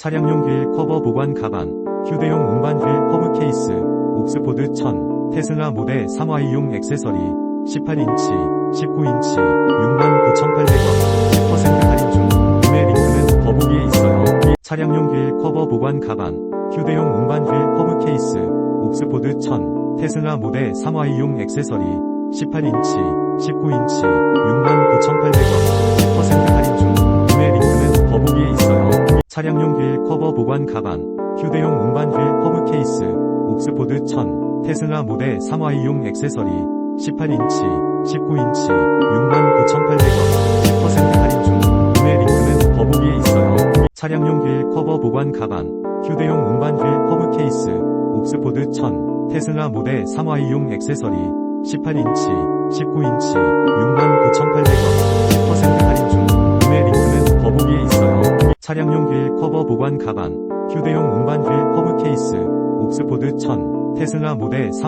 차량용 휠 커버 보관 가방, 휴대용 운반 휠 허브 케이스, 옥스포드 1000, 테슬라 모델 3Y용 액세서리, 18인치, 19인치, 69,800원, 10% 할인 중, 구매 링크는 더보기에 있어요. 차량용 휠 커버 보관 가방, 휴대용 운반 휠 허브 케이스, 옥스포드 1000, 테슬라 모델 3Y용 액세서리, 18인치, 19인치, 차량용 휠 커버 보관 가방, 휴대용 운반 휠 허브 케이스, 옥스포드 1000, 테슬라 모델 3Y용 액세서리, 18인치, 19인치, 69,800원, 10% 할인 중, 구매 링크는 더보기에 있어요. 차량용 휠 커버 보관 가방, 휴대용 운반 휠 허브 케이스, 옥스포드 1000, 테슬라 모델 3Y용 액세서리, 18인치, 19인치, 차량용 휠 커버 보관 가방, 휴대용 운반 휠 허브 케이스, 옥스포드 1000, 테슬라 모델 3